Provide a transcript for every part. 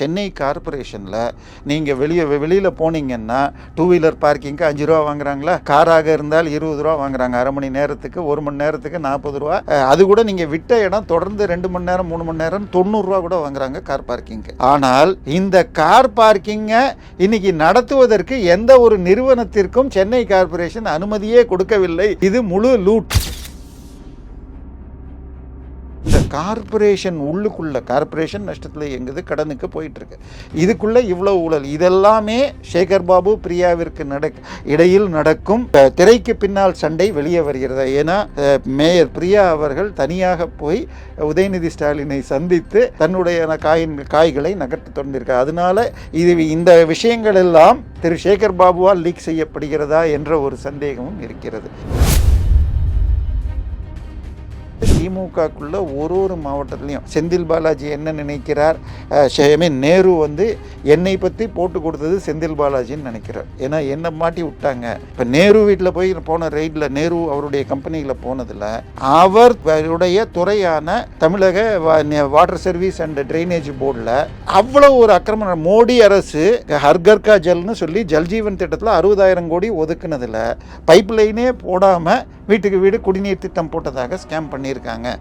சென்னை கார்ப்பரேஷனில் நீங்கள் வெளியே வெளியில் போனீங்கன்னா டூ வீலர் பார்க்கிங்க்கு அஞ்சு ரூபா வாங்குறாங்களா? காராக இருந்தால் இருபது ரூபா வாங்குறாங்க. அரை மணி நேரத்துக்கு ஒரு மணி நேரத்துக்கு நாற்பது ரூபா. அது கூட நீங்கள் விட்ட இடம் தொடர்ந்து ரெண்டு மணி நேரம் மூணு மணி நேரம் தொண்ணூறுரூவா கூட வாங்குறாங்க கார் பார்க்கிங்க்கு ஆனால் இந்த கார் பார்க்கிங்கை இன்னைக்கு நடத்துவதற்கு எந்த ஒரு நிறுவனத்திற்கும் சென்னை கார்ப்பரேஷன் அனுமதியே கொடுக்கவில்லை. இது முழு loot corporation corporation corporation corporation நஷ்டத்தில் எங்குது? கடனுக்கு போயிட்டுருக்கு இதுக்குள்ளே இவ்வளோ ஊழல். இதெல்லாமே சேகர் பாபு பிரியாவிற்கு நடக் இடையில் நடக்கும் திரைக்கு பின்னால் சண்டை வெளியே வருகிறது. ஏன்னா மேயர் பிரியா அவர்கள் தனியாக போய் உதயநிதி ஸ்டாலினை சந்தித்து தன்னுடைய காயின் காய்களை நகர்த்தி தொடர்ந்திருக்கார் அதனால இது இந்த விஷயங்கள் எல்லாம் திரு சேகர் பாபுவால் லீக் செய்யப்படுகிறதா என்ற ஒரு சந்தேகமும் இருக்கிறது. திமுகக்குள்ள ஒரு ஒரு மாவட்டத்துலேயும் செந்தில் பாலாஜி என்ன நினைக்கிறார்? ஐ மீன் நேரு வந்து என்னை பற்றி போட்டு கொடுத்தது செந்தில் பாலாஜின்னு நினைக்கிறார். ஏன்னா என்னை மாட்டி விட்டாங்க. இப்போ நேரு வீட்டில் போய் போன ரெய்டில் நேரு அவருடைய கம்பெனியில் போனதில் அவருடைய துறையான தமிழக வாட்டர் சர்வீஸ் அண்ட் ட்ரைனேஜ் போர்டில் அவ்வளோ ஒரு அக்கிரமம். மோடி அரசு ஹர்கர்கா ஜல்னு சொல்லி ஜல்ஜீவன் திட்டத்தில் அறுபதாயிரம் கோடி ஒதுக்குனதில் பைப் லைனே போடாமல் வீட்டுக்கு வீடு குடிநீர் திட்டம் போட்டதாக ஸ்கேம் பண்ணியிருக்காங்க. นังอะ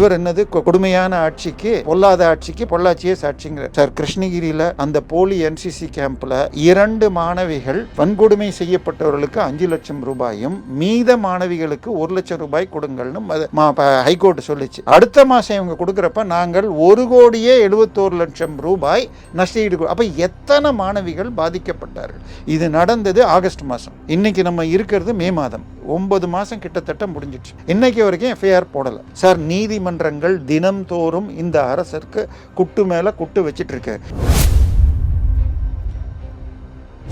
இவர் என்னது? கொடுமையான ஆட்சிக்கு பொல்லாத ஆட்சிக்கு பொள்ளாச்சியே சாட்சிங்கிற சார் கிருஷ்ணகிரியில் அந்த போலி என்சிசி கேம்ப்ல இரண்டு மாணவிகள் வன்கொடுமை செய்யப்பட்டவர்களுக்கு அஞ்சு லட்சம் ரூபாயும் மீத மாணவிகளுக்கு ஒரு லட்சம் ரூபாய் கொடுங்கள்னு ஹைகோர்ட் சொல்லிச்சு. அடுத்த மாசம் இவங்க கொடுக்குறப்ப நாங்கள் ஒரு கோடியே எழுபத்தோரு லட்சம் ரூபாய் நஷ்டஈடு அப்ப எத்தனை மாணவிகள் பாதிக்கப்பட்டார்கள்? இது நடந்தது ஆகஸ்ட் மாதம் இன்னைக்கு நம்ம இருக்கிறது மே மாதம். ஒன்பது மாதம் கிட்டத்தட்ட முடிஞ்சிச்சு. இன்னைக்கு வரைக்கும் எஃப்ஐஆர் போடலை. சார் நீதிமன்றங்கள் தினம்தோறும் இந்த அரசருக்கு குட்டு மேலே குட்டு வச்சிட்டு இருக்கு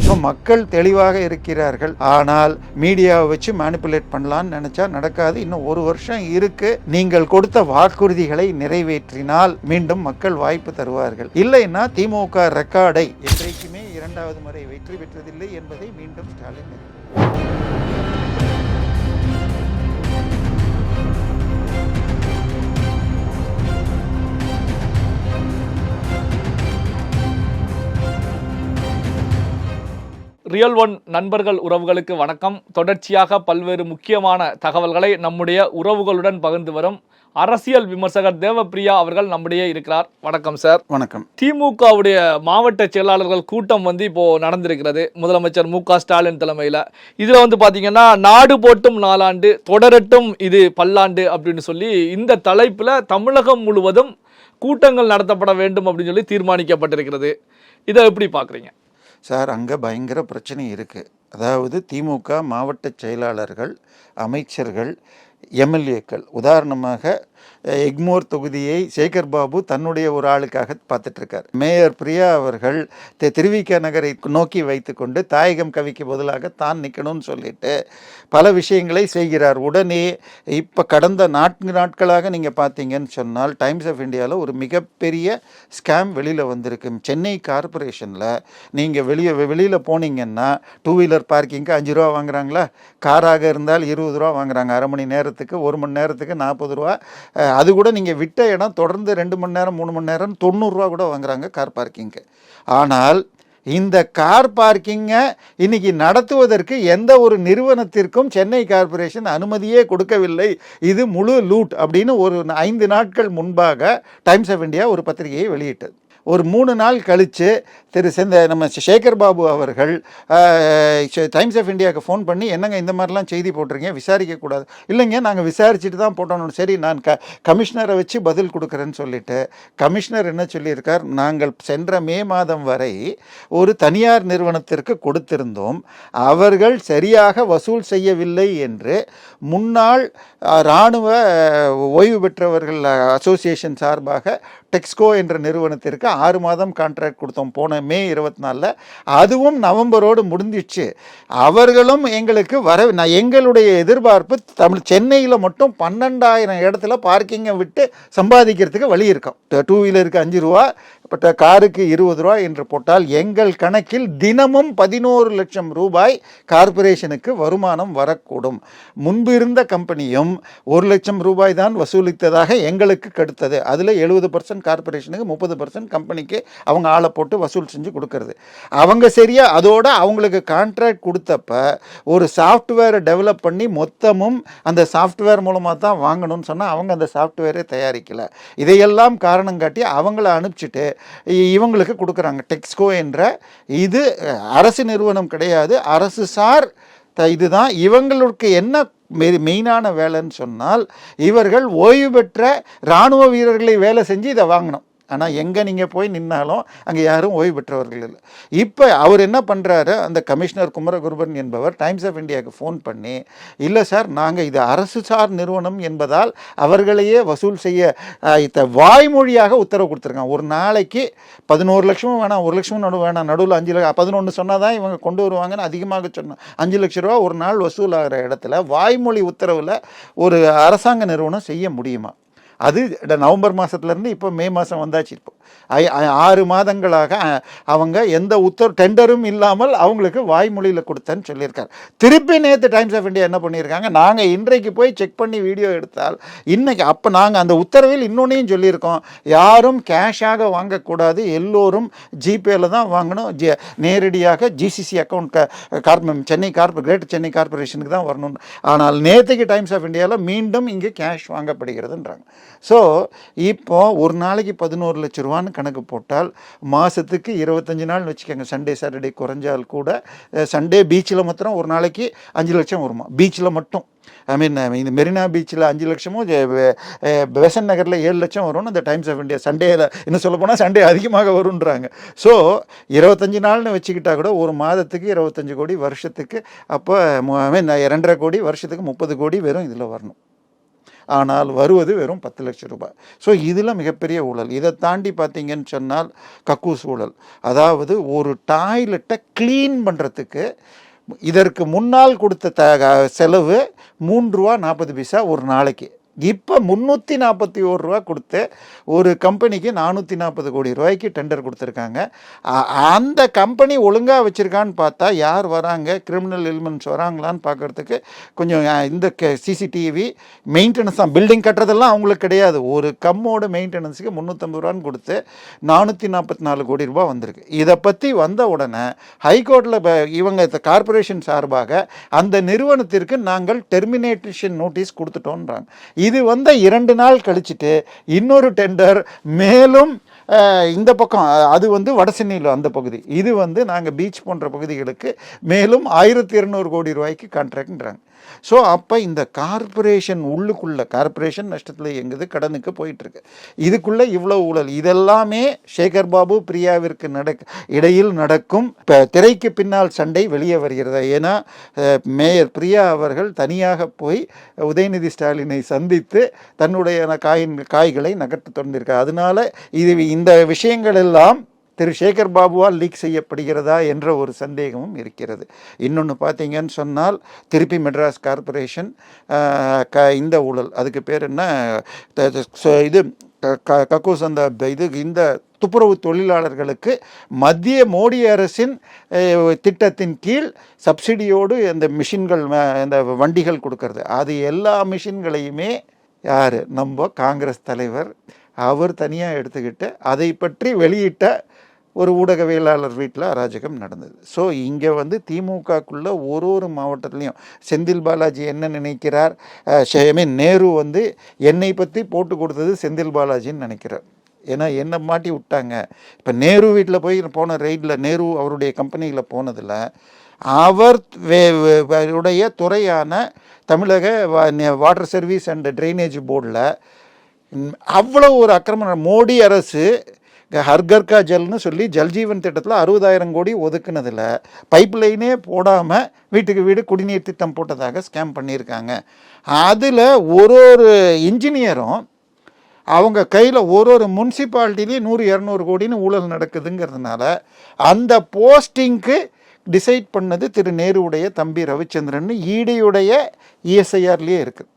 இப்போ மக்கள் தெளிவாக இருக்கிறார்கள். ஆனால் மீடியாவை வச்சு மேனிப்புலேட் பண்ணலாம்னு நினைச்சா நடக்காது. இன்னும் ஒரு வருஷம் இருக்கு. நீங்கள் கொடுத்த வாக்குறுதிகளை நிறைவேற்றினால் மீண்டும் மக்கள் வாய்ப்பு தருவார்கள். இல்லைன்னா திமுக ரெக்கார்டை என்றைக்குமே இரண்டாவது முறை வெற்றி பெற்றதில்லை என்பதை மீண்டும் ஸ்டாலின் ரியல் ஒன் நண்பர்கள் உறவுகளுக்கு வணக்கம். தொடர்ச்சியாக பல்வேறு முக்கியமான தகவல்களை நம்முடைய உறவுகளுடன் பகிர்ந்து வரும் அரசியல் விமர்சகர் தேவப்பிரியா அவர்கள் நம்முடைய இருக்கிறார். வணக்கம் சார் வணக்கம். திமுகவுடைய மாவட்ட செயலாளர்கள் கூட்டம் வந்து இப்போ நடந்திருக்கிறது. முதலமைச்சர் மு ஸ்டாலின் தலைமையில். இதில் வந்து பார்த்தீங்கன்னா நாடு போட்டும் நாலாண்டு தொடரட்டும் இது பல்லாண்டு அப்படின்னு சொல்லி இந்த தலைப்பில் தமிழகம் முழுவதும் கூட்டங்கள் நடத்தப்பட வேண்டும் அப்படின்னு சொல்லி தீர்மானிக்கப்பட்டிருக்கிறது. இதை எப்படி பார்க்குறீங்க சார் அங்கே பயங்கர பிரச்சனை இருக்குது அதாவது திமுக மாவட்ட செயலாளர்கள் அமைச்சர்கள் எம்எல்ஏக்கள் உதாரணமாக எக்மோர் தொகுதியை சேகர் பாபு தன்னுடைய ஒரு ஆளுக்காக பார்த்துட்ருக்கார் மேயர் பிரியா அவர்கள் தெ திருவிக நகரை நோக்கி வைத்துக்கொண்டு தாயகம் கவிக்கு பதிலாக தான் நிற்கணும்னு சொல்லிட்டு பல விஷயங்களை செய்கிறார். உடனே இப்போ கடந்த நான்கு நாட்களாக நீங்கள் பார்த்தீங்கன்னு சொன்னால் டைம்ஸ் ஆஃப் இந்தியாவில் ஒரு மிகப்பெரிய ஸ்கேம் வெளியில் வந்திருக்கு. சென்னை கார்ப்பரேஷனில் நீங்கள் வெளியே வெளியில் போனீங்கன்னா டூ வீலர் பார்க்கிங்க்கு அஞ்சு ரூபா வாங்குறாங்களா? காராக இருந்தால் இருபது ரூபா வாங்குறாங்க. அரை மணி நேரத்துக்கு ஒரு மணி நேரத்துக்கு நாற்பது ரூபா. அது கூட நீங்கள் விட்ட இடம் தொடர்ந்து ரெண்டு மணி நேரம் மூணு மணி நேரம் தொண்ணூறுரூவா கூட வாங்குறாங்க கார் பார்க்கிங்க்கு. ஆனால் இந்த கார் பார்க்கிங்கை இன்னைக்கு நடத்துவதற்கு எந்த ஒரு நிறுவனத்திற்கும் சென்னை கார்ப்பரேஷன் அனுமதியே கொடுக்கவில்லை. இது முழு லூட் அப்படின்னு ஒரு ஐந்து நாட்கள் முன்பாக டைம்ஸ் ஆஃப் இந்தியா ஒரு பத்திரிகையை வெளியிட்டது. ஒரு மூணு நாள் கழித்து திரு செந்த நம்ம சேகர் பாபு அவர்கள் டைம்ஸ் ஆஃப் இந்தியாவுக்கு ஃபோன் பண்ணி என்னங்க இந்த மாதிரிலாம் செய்தி போட்டிருக்கீங்க? விசாரிக்கக்கூடாது. இல்லைங்க நாங்கள் விசாரிச்சுட்டு தான் போட்டோம் சரி நான் க கமிஷனரை வச்சு பதில் கொடுக்குறேன்னு சொல்லிட்டு கமிஷனர் என்ன சொல்லியிருக்கார்? நாங்கள் சென்ற மே மாதம் வரை ஒரு தனியார் நிறுவனத்திற்கு கொடுத்திருந்தோம். அவர்கள் சரியாக வசூல் செய்யவில்லை என்று முன்னாள் இராணுவ ஓய்வு பெற்றவர்கள் அசோசியேஷன் சார்பாக டெக்ஸ்கோ என்ற நிறுவனத்திற்கு ஆறு மாதம் கான்ட்ராக்ட் கொடுத்தோம். போன மே இருபத்தி நாலில் அதுவும் நவம்பரோடு முடிஞ்சிச்சு. அவர்களும் எங்களுக்கு வர நான் எங்களுடைய எதிர்பார்ப்பு தமிழ் சென்னையில் மட்டும் பன்னெண்டாயிரம் இடத்துல பார்க்கிங்கை விட்டு சம்பாதிக்கிறதுக்கு வழி இருக்கும். டூ வீலருக்கு அஞ்சு ரூபா இப்போ காருக்கு இருபது ரூபா என்று போட்டால் எங்கள் கணக்கில் தினமும் பதினோரு லட்சம் ரூபாய் கார்ப்பரேஷனுக்கு வருமானம் வரக்கூடும். முன்பு இருந்த கம்பெனியும் ஒரு லட்சம் ரூபாய் தான் வசூலித்ததாக எங்களுக்கு கெடுத்தது. அதில் எழுபது பர்சன்ட் கார்ப்பரேஷனுக்கு முப்பது பர்சன்ட் கம்பெனிக்கு அவங்க ஆளை போட்டு வசூல் செஞ்சு கொடுக்கறது. அவங்க சரியாக அதோட அவங்களுக்கு கான்ட்ராக்ட் கொடுத்தப்ப ஒரு சாஃப்ட்வேரை டெவலப் பண்ணி மொத்தமும் அந்த சாஃப்ட்வேர் மூலமாக தான் வாங்கணும்னு சொன்னால் அவங்க அந்த சாஃப்ட்வேரே தயாரிக்கலை. இதையெல்லாம் காரணம் காட்டி அவங்கள அனுப்பிச்சிட்டு இவங்களுக்கு கொடுக்குறாங்க. டெக்ஸ்கோ என்ற இது அரசு நிறுவனம் கிடையாது. அரசு சார் த- இதுதான். இவங்களுக்கு என்ன மெ- மெயினான வேலைன்னு சொன்னால் இவர்கள் ஓய்வு பெற்ற இராணுவ வீரர்களை வேலை செஞ்சு இதை வாங்கணும். ஆனால் எங்கே நீங்கள் போய் நின்னாலும் அங்கே யாரும் ஓய்வு பெற்றவர்கள் இல்லை. இப்போ அவர் என்ன பண்ணுறாரு அந்த கமிஷனர் குமரகுருபன் என்பவர் டைம்ஸ் ஆஃப் இந்தியாவுக்கு ஃபோன் பண்ணி இல்லை சார் நாங்கள் இது அரசு சார் நிறுவனம் என்பதால் அவர்களையே வசூல் செய்ய இத்த வாய்மொழியாக உத்தரவு கொடுத்துருக்காங்க. ஒரு நாளைக்கு பதினோரு லட்சமும் வேணாம் ஒரு லட்சமும் நடு வேணாம் நடுவில் அஞ்சு லட்சம் பதினொன்று சொன்னால் தான் இவங்க கொண்டு வருவாங்கன்னு அதிகமாக சொன்னோம் அஞ்சு லட்ச ரூபா ஒரு நாள் வசூலாகிற இடத்துல வாய்மொழி உத்தரவில் ஒரு அரசாங்க நிறுவனம் செய்ய முடியுமா? அது நவம்பர் மாதத்துலேருந்து இப்போ மே மாதம் வந்தாச்சு இப்போ. ஆறு மாதங்களாக அவங்க எந்த உத்தர டெண்டரும் இல்லாமல் அவங்களுக்கு வாய்மொழியில் கொடுத்தேன்னு சொல்லியிருக்காரு. திருப்பி நேற்று டைம்ஸ் ஆஃப் இந்தியா என்ன பண்ணியிருக்காங்க? நாங்கள் இன்றைக்கு போய் செக் பண்ணி வீடியோ எடுத்தால் இன்றைக்கி அப்போ நாங்கள் அந்த உத்தரவில் இன்னொன்னையும் சொல்லியிருக்கோம். யாரும் கேஷாக வாங்கக்கூடாது. எல்லோரும் ஜிபேயில் தான் வாங்கணும். ஜி நேரடியாக GCC account corp Chennai corp greater Chennai கார்பரேஷனுக்கு தான் வரணும். ஆனால் நேற்றுக்கு டைம்ஸ் ஆஃப் இந்தியாவில் மீண்டும் இங்கே கேஷ் வாங்கப்படுகிறதுன்றாங்க. ஸோ இப்போ ஒரு நாளைக்கு பதினோரு லட்ச ரூபான்னு கணக்கு போட்டால் மாதத்துக்கு இருபத்தஞ்சி நாள்னு வச்சுக்கோங்க. சண்டே சாட்டர்டே குறைஞ்சால் கூட சண்டே பீச்சில் மாத்திரம் ஒரு நாளைக்கு அஞ்சு லட்சம் வருமா? பீச்சில் மட்டும். ஐ மீன் இந்த மெரினா பீச்சில் அஞ்சு லட்சமும் பெசன் நகரில் ஏழு லட்சம் வரும்னு அந்த டைம்ஸ் ஆஃப் இந்தியா சண்டேல இன்னும் சொல்ல போனால் சண்டே அதிகமாக வருன்றாங்க ஸோ இருபத்தஞ்சி நாள்னு வச்சுக்கிட்டா கூட ஒரு மாதத்துக்கு இருபத்தஞ்சு கோடி வருஷத்துக்கு அப்போ ஐ மீன் ரெண்டரை கோடி வருஷத்துக்கு முப்பது கோடி வெறும் இதில் வரணும். ஆனால் வருவது வெறும் பத்து லட்சம் ரூபாய். ஸோ இதில் மிகப்பெரிய ஊழல். இதை தாண்டி பார்த்தீங்கன்னு சொன்னால் கக்கூஸ் ஊழல். அதாவது ஒரு டாய்லெட்டை க்ளீன் பண்ணுறதுக்கு இதற்கு முன்னால் கொடுத்த த செலவு மூன்று ரூபா நாற்பது பைசா ஒரு நாளைக்கு. இப்போ முந்நூற்றி நாற்பத்தி ஒரு ரூபா கொடுத்து ஒரு கம்பெனிக்கு நானூற்றி நாற்பது கோடி ரூபாய்க்கு டெண்டர் கொடுத்துருக்காங்க. அந்த கம்பெனி ஒழுங்காக வச்சுருக்கான்னு பார்த்தா யார் வராங்க? கிரிமினல் எலிமெண்ட்ஸ் வராங்களான்னு பார்க்குறதுக்கு கொஞ்சம் இந்த சிசிடிவி மெயின்டெனன்ஸ் தான் பில்டிங் கட்டுறதெல்லாம் அவங்களுக்கு கிடையாது. ஒரு கம்மோட மெயின்டெனன்ஸுக்கு முந்நூற்றம்பது ரூபான்னு கொடுத்து நானூற்றி நாற்பத்தி நாலு கோடி ரூபா வந்திருக்கு. இதை பற்றி வந்த உடனே ஹைகோர்ட்டில் இவங்க கார்ப்பரேஷன் சார்பாக அந்த நிறுவனத்திற்கு நாங்கள் டெர்மினேட்டேஷன் நோட்டீஸ் கொடுத்துட்டோன்றாங்க. இது வந்த இரண்டு நாள் கழிச்சுட்டு இன்னொரு டெண்டர் மேலும் இந்த பக்கம் அது வந்து வடசென்னையில் அந்த பகுதி. இது வந்து நாங்கள் பீச் போன்ற பகுதிகளுக்கு மேலும் ஆயிரத்தி இரநூறு கோடி ரூபாய்க்கு கான்ட்ராக்ட்ன்றாங்க ஸோ அப்போ இந்த கார்ப்பரேஷன் உள்ளுக்குள்ளே கார்ப்பரேஷன் நஷ்டத்தில் எங்குது? கடனுக்கு போயிட்டுருக்கு. இதுக்குள்ளே இவ்வளோ ஊழல். இதெல்லாமே சேகர் பாபு பிரியாவிற்கு நடக்க இடையில் நடக்கும். இப்போ திரைக்கு பின்னால் சண்டை வெளியே வருகிறது. ஏன்னா மேயர் பிரியா அவர்கள் தனியாக போய் உதயநிதி ஸ்டாலினை சந்தித்து தன்னுடைய காயின் காய்களை நகர்த்து தொடர்ந்திருக்கார் அதனால இது இந்த விஷயங்கள் எல்லாம் திரு சேகர் பாபுவால் லீக் செய்யப்படுகிறதா என்ற ஒரு சந்தேகமும் இருக்கிறது. இன்னொன்று பார்த்தீங்கன்னு சொன்னால் திருப்பி மெட்ராஸ் கார்ப்பரேஷன் க இந்த ஊழல் அதுக்கு பேர் என்ன? இது க- க- கக்கூஸ் அந்த இது இந்த துப்புரவு தொழிலாளர்களுக்கு மத்திய மோடி அரசின் திட்டத்தின் கீழ் சப்சிடியோடு இந்த மிஷின்கள் இந்த வண்டிகள் கொடுக்கறது. அது எல்லா மிஷின்களையுமே யார்? நம்ம காங்கிரஸ் தலைவர். அவர் தனியாக எடுத்துக்கிட்டு அதை பற்றி வெளியிட்ட ஒரு ஊடகவியலாளர் வீட்டில் அராஜகம் நடந்தது. ஸோ இங்கே வந்து திமுகக்குள்ள ஒரு ஒரு மாவட்டத்துலேயும் செந்தில் பாலாஜி என்ன நினைக்கிறார்? ஐ மீன் நேரு வந்து என்னை பற்றி போட்டு கொடுத்தது செந்தில் பாலாஜின்னு நினைக்கிறார். ஏன்னா என்னை மாட்டி விட்டாங்க. இப்போ நேரு வீட்டில் போய் போன ரெய்டில் நேரு அவருடைய கம்பெனியில் போனதில் அவர் வே- உடைய துறையான தமிழக வாட்டர் சர்வீஸ் அண்ட் ட்ரைனேஜ் போர்டில் அவ்வளோ ஒரு அக்கிரமம் மோடி அரசு ஹர்கர்கா ஜெல்னு ஜல்னு சொல்லி ஜல்ஜீவன் திட்டத்தில் அறுபதாயிரம் கோடி ஒதுக்குனதில் பைப் லைனே போடாமல் வீட்டுக்கு வீடு குடிநீர் திட்டம் போட்டதாக ஸ்கேம் பண்ணியிருக்காங்க. அதில் ஒரு ஒரு இன்ஜினியரும் அவங்க கையில் ஒரு ஒரு முன்சிபாலிட்டிலையும் நூறு இரநூறு கோடின்னு ஊழல் நடக்குதுங்கிறதுனால அந்த போஸ்டிங்க்கு டிசைட் பண்ணது திரு நேருவுடைய தம்பி ரவிச்சந்திரன் ஈடியுடைய இஎஸ்ஐஆர்லேயே இருக்குது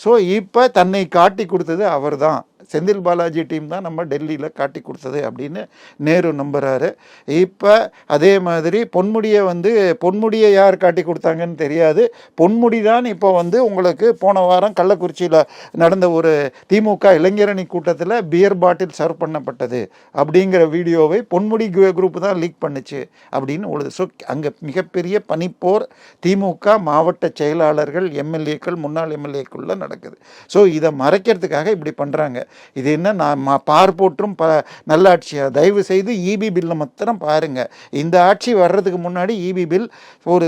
ஸோ இப்போ தன்னை காட்டி கொடுத்தது அவர் தான் செந்தில் பாலாஜி டீம் தான் நம்ம டெல்லியில் காட்டி கொடுத்தது அப்படின்னு நேரு நம்புகிறாரு இப்போ அதே மாதிரி பொன்முடியை வந்து பொன்முடியை யார் காட்டி கொடுத்தாங்கன்னு தெரியாது. பொன்முடி தான் இப்போ வந்து உங்களுக்கு போன வாரம் கள்ளக்குறிச்சியில் நடந்த ஒரு திமுக இளைஞரணி கூட்டத்தில் பியர் பாட்டில் சர்வ் பண்ணப்பட்டது அப்படிங்கிற வீடியோவை பொன்முடி குரூப் தான் லீக் பண்ணுச்சு அப்படின்னு உழுது. ஸோ அங்கே மிகப்பெரிய பனிப்போர் திமுக மாவட்ட செயலாளர்கள் எம்எல்ஏக்கள் முன்னாள் எம்எல்ஏக்குள்ளே நடக்குது. ஸோ இதை மறைக்கிறதுக்காக இப்படி பண்ணுறாங்க இது என்ன நான் மா- பார் போட்டும் ப நல்லாட்சியாக தயவு செய்து இபி பில்லை மாத்திரம் பாருங்கள் இந்த ஆட்சி வர்றதுக்கு முன்னாடி இபி பில் ஒரு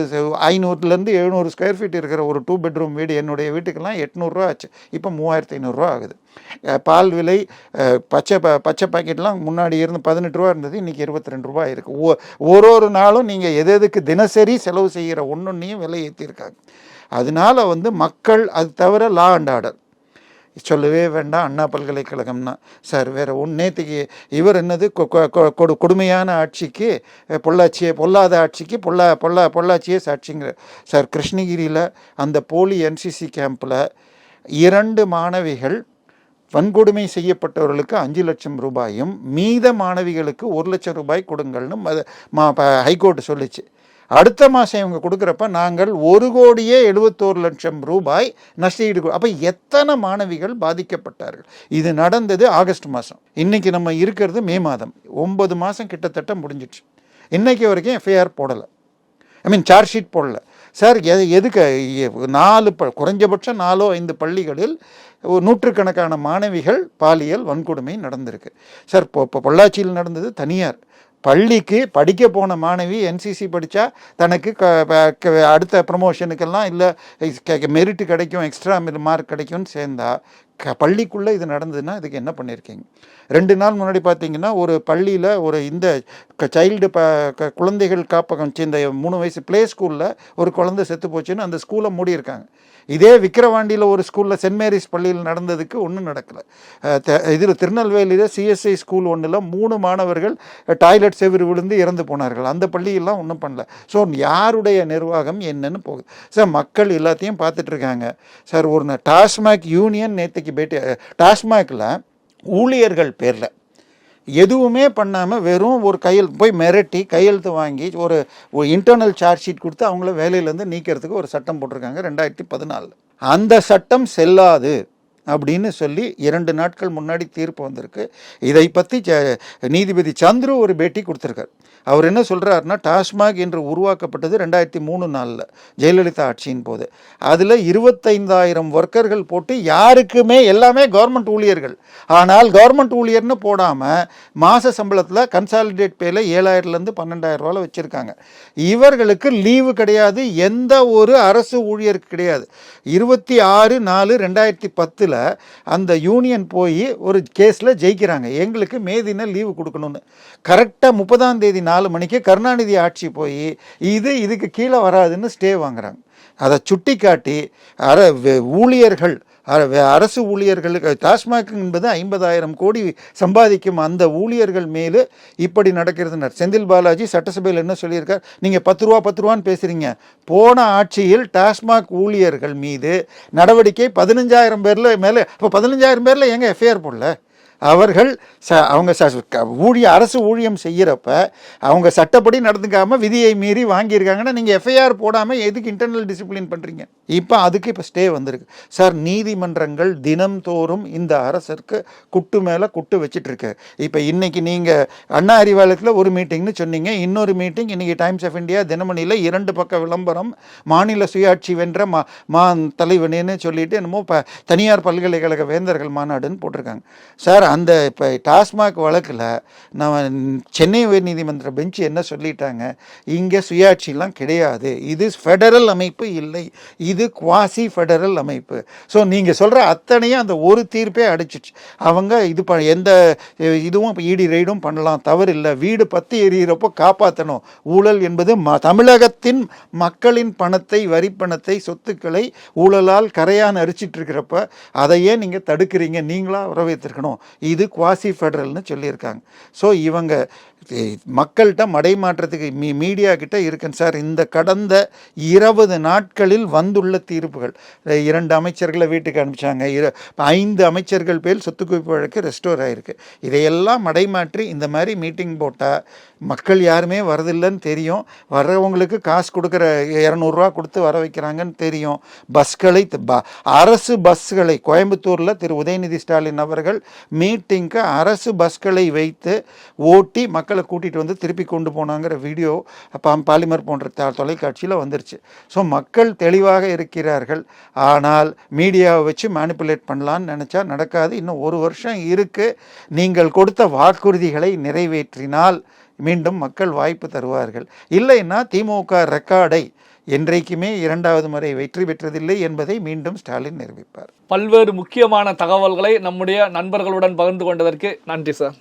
ஐநூறுலேருந்து எழுநூறு ஸ்கொயர் ஃபீட் இருக்கிற ஒரு டூ பெட்ரூம் வீடு என்னுடைய வீட்டுக்கெல்லாம் எட்நூறுரூவா ஆச்சு. இப்போ மூவாயிரத்து ஐநூறுரூவா ஆகுது. பால் விலை பச்சை ப பச்சை பாக்கெட்லாம் முன்னாடி இருந்து பதினெட்டு ரூபா இருந்தது இன்றைக்கி இருபத்தி ரெண்டு ரூபா இருக்குது ஒ ஒரு ஒரு நாளும் நீங்கள் எது எதுக்கு தினசரி செலவு செய்கிற ஒன்றொன்னையும் விலை ஏற்றிருக்காங்க அதனால வந்து மக்கள் அது தவிர லா அண்ட் ஆர்டர் சொல்லவே வேண்டாம் அண்ணா பல்கலைக்கழகம்னா. சார் வேறு ஒன்று நேற்றுக்கு இவர் என்னது கொ- கொ- கொ- கொடு கொடுமையான ஆட்சிக்கு பொள்ளாச்சியை பொல்லாத ஆட்சிக்கு பொல்லா பொல்லா பொள்ளாச்சியே சாட்சிங்கிற சார் கிருஷ்ணகிரியில் அந்த போலி என்சிசி கேம்பில் இரண்டு மாணவிகள் வன்கொடுமை செய்யப்பட்டவர்களுக்கு அஞ்சு லட்சம் ரூபாயும் மீத மாணவிகளுக்கு ஒரு லட்சம் ரூபாய் கொடுங்கள்னு மத- ஹைகோர்ட் சொல்லிச்சு. அடுத்த மாதம் இவங்க கொடுக்குறப்ப நாங்கள் ஒரு கோடியே எழுபத்தோரு லட்சம் ரூபாய் நஷ்டஈடு அப்போ எத்தனை மாணவிகள் பாதிக்கப்பட்டார்கள்? இது நடந்தது ஆகஸ்ட் மாதம் இன்றைக்கி நம்ம இருக்கிறது மே மாதம். ஒன்பது மாதம் கிட்டத்தட்ட முடிஞ்சிடுச்சு இன்றைக்கி வரைக்கும் எஃப்ஐஆர் போடலை. ஐ மீன் சார்ஜ் ஷீட் போடல. சார் எது எதுக்கு நாலு ப குறைஞ்சபட்சம் நாலோ ஐந்து பள்ளிகளில் நூற்றுக்கணக்கான மாணவிகள் பாலியல் வன்கொடுமை நடந்திருக்கு. சார் இப்போ இப்போ பொள்ளாச்சியில் நடந்தது தனியார். பள்ளிக்கு படிக்க போன மாணவி என்சிசி படித்தா தனக்கு அடுத்த ப்ரமோஷனுக்கெல்லாம் இல்லை மெரிட் கிடைக்கும் எக்ஸ்ட்ரா மார்க் கிடைக்கும்னு சேர்ந்தா க பள்ளிக்குள்ளே இது நடந்ததுன்னா இதுக்கு என்ன பண்ணியிருக்கீங்க ரெண்டு நாள் முன்னாடி பார்த்தீங்கன்னா ஒரு பள்ளியில் ஒரு இந்த சைல்டு ப க- குழந்தைகள் காப்பகம் இந்த மூணு வயசு ப்ளே ஸ்கூலில் ஒரு குழந்தை செத்து போச்சுன்னு அந்த ஸ்கூலை மூடியிருக்காங்க. இதே விக்கிரவாண்டியில் ஒரு ஸ்கூலில் சென்ட் மேரிஸ் பள்ளியில் நடந்ததுக்கு ஒன்றும் நடக்கலை. இதில் திருநெல்வேலியில் சிஎஸ்ஐ ஸ்கூல் ஒன்றில் மூணு மாணவர்கள் டாய்லெட் செவிறு விழுந்து இறந்து போனார்கள். அந்த பள்ளியெல்லாம் ஒன்றும் பண்ணல. ஸோ யாருடைய நிர்வாகம் என்னன்னு போகுது. சார் மக்கள் எல்லாத்தையும் பார்த்துட்ருக்காங்க சார் ஒரு டாஸ்மாக் யூனியன் நேற்றுக்கு பேட்டி டாஸ்மாகில் ஊழியர்கள் பேரில். எதுவுமே பண்ணாமல் வெறும் ஒரு கையெழுத்து போய் மிரட்டி கையெழுத்து வாங்கி ஒரு ஒரு இன்டர்னல் சார்ஜ் ஷீட் கொடுத்து அவங்கள வேலையிலேருந்து நீக்கிறதுக்கு ஒரு சட்டம் போட்டிருக்காங்க ரெண்டாயிரத்தி பதினாலில். அந்த சட்டம் செல்லாது. அப்படின்னு சொல்லி இரண்டு நாட்கள் முன்னாடி தீர்ப்பு வந்திருக்கு. இதை பற்றி ஜ- நீதிபதி சந்துரு ஒரு பேட்டி கொடுத்துருக்கார். அவர் என்ன சொல்கிறாருன்னா டாஸ்மாக் என்று உருவாக்கப்பட்டது ரெண்டாயிரத்தி மூணு நாளில் ஜெயலலிதா ஆட்சியின் போது. அதில் இருபத்தைந்தாயிரம் ஒர்க்கர்கள் போட்டு யாருக்குமே எல்லாமே கவர்மெண்ட் ஊழியர்கள். ஆனால் கவர்மெண்ட் ஊழியர்னு போடாமல் மாத சம்பளத்தில் கன்சாலிடேட் பேல ஏழாயிரம்லேருந்து பன்னெண்டாயிரம் ரூபாவில் வச்சுருக்காங்க. இவர்களுக்கு லீவு கிடையாது எந்த ஒரு அரசு ஊழியருக்கு கிடையாது. இருபத்தி ஆறு நாலு ரெண்டாயிரத்தி பத்தில் அந்த யூனியன் போய் ஒரு கேஸில் ஜெயிக்கிறாங்க. எங்களுக்கு மே தின லீவு கொடுக்கணும்னு. கரெக்டாக முப்பதாம் தேதி நாலு மணிக்கு கருணாநிதி ஆட்சி போய் இது இதுக்கு கீழே வராதுன்னு ஸ்டே வாங்குறாங்க. அதை சுட்டி காட்டி அர ஊழியர்கள் அரசு ஊழியர்களுக்கு டாஸ்மாக் என்பது ஐம்பதாயிரம் கோடி சம்பாதிக்கும் அந்த ஊழியர்கள் மேலே இப்படி நடக்கிறதுனர். செந்தில் பாலாஜி சட்டசபையில் என்ன சொல்லியிருக்கார்? நீங்கள் பத்து ரூபா பத்து ரூபான்னு பேசுகிறீங்க போன ஆட்சியில் டாஸ்மாக் ஊழியர்கள் மீது நடவடிக்கை பதினஞ்சாயிரம் பேரில் மேலே இப்போ பதினஞ்சாயிரம் பேரில் எங்கே எஃப்ஐஆர் போடல? அவர்கள் ச அவங்க ச க- ஊழிய அரசு ஊழியம் செய்கிறப்ப அவங்க சட்டப்படி நடந்துக்காமல் விதியை மீறி வாங்கியிருக்காங்கன்னா நீங்கள் எஃப்ஐஆர் போடாமல் எதுக்கு இன்டர்னல் டிசிப்ளின் பண்ணுறீங்க இப்போ அதுக்கு இப்போ ஸ்டே வந்திருக்கு. சார் நீதிமன்றங்கள் தினம்தோறும் இந்த அரசருக்கு குட்டு மேலே குட்டு வச்சிட்ருக்கு. இப்போ இன்றைக்கி நீங்கள் அண்ணா அறிவாலயத்தில் ஒரு மீட்டிங்னு சொன்னீங்க. இன்னொரு மீட்டிங் இன்றைக்கி டைம்ஸ் ஆஃப் இந்தியா தினமணியில் இரண்டு பக்க விளம்பரம் மாநில சுயாட்சி வென்ற மா மா தலைவனேன்னு சொல்லிட்டு என்னமோ ப தனியார் பல்கலைக்கழக வேந்தர்கள் மாநாடுன்னு போட்டிருக்காங்க. சார் அந்த இப்போ டாஸ்மாக் வழக்கில் நம்ம சென்னை உயர்நீதிமன்ற பெஞ்ச் என்ன சொல்லிட்டாங்க? இங்கே சுயாட்சிலாம் கிடையாது. இது ஃபெடரல் அமைப்பு இல்லை. இது குவாசி ஃபெடரல் அமைப்பு. ஸோ நீங்கள் சொல்கிற அத்தனையும் அந்த ஒரு தீர்ப்பே அடிச்சிச்சு. அவங்க இது ப எந்த இதுவும் இதுவும் ஈடி ரைடும் பண்ணலாம். தவறு இல்லை வீடு பற்றி எரியிறப்போ காப்பாற்றணும் ஊழல் என்பது ம தமிழகத்தின் மக்களின் பணத்தை வரி பணத்தை சொத்துக்களை ஊழலால் கரையான் அரிச்சிட்ருக்கிறப்ப அதையே நீங்கள் தடுக்கிறீங்க. நீங்களாக வரவேற்றிருக்கணும். இது குவாசி ஃபெடரல்னு சொல்லியிருக்காங்க. ஸோ இவங்க மக்கள்கிட்ட மக்கள்கிட்ட மடைமாற்றத்துக்கு மீ மீடியா கிட்ட இருக்கேன் சார். இந்த கடந்த இருபது நாட்களில் வந்துள்ள தீர்ப்புகள். இரண்டு அமைச்சர்களை வீட்டுக்கு அனுப்பிச்சாங்க. இர ஐந்து அமைச்சர்கள் பேர் சொத்து குவிப்பு வழக்கு ரெஸ்டோர் ஆகிருக்கு இதையெல்லாம் மடைமாற்றி இந்த மாதிரி மீட்டிங் போட்டால் மக்கள் யாருமே வரதில்லைன்னு தெரியும். வர்றவங்களுக்கு காசு கொடுக்குற இரநூறுவா கொடுத்து வர வைக்கிறாங்கன்னு தெரியும். பஸ்களை ப- அரசு பஸ்களை கோயம்புத்தூரில் திரு உதயநிதி ஸ்டாலின் அவர்கள் மீட்டிங்க்கு அரசு பஸ்களை வைத்து ஓட்டி மக்கள் கூட்டிகிட்டு வந்து திருப்பி கொண்டு போனாங்கிற வீடியோ அப்போ பாலிமர் போன்ற தொலைக்காட்சியில் வந்துருச்சு. ஸோ மக்கள் தெளிவாக இருக்கிறார்கள். ஆனால் மீடியாவை வச்சு மேனிப்புலேட் பண்ணலான்னு நினச்சா நடக்காது. இன்னும் ஒரு வருஷம் இருக்குது நீங்கள் கொடுத்த வாக்குறுதிகளை நிறைவேற்றினால் மீண்டும் மக்கள் வாய்ப்பு தருவார்கள். இல்லைன்னா திமுக ரெக்கார்டை என்றைக்குமே இரண்டாவது முறை வெற்றி பெற்றதில்லை என்பதை மீண்டும் ஸ்டாலின் நிரூபிப்பார். பல்வேறு முக்கியமான தகவல்களை நம்முடைய நண்பர்களுடன் பகிர்ந்து கொண்டதற்கு நன்றி சார்.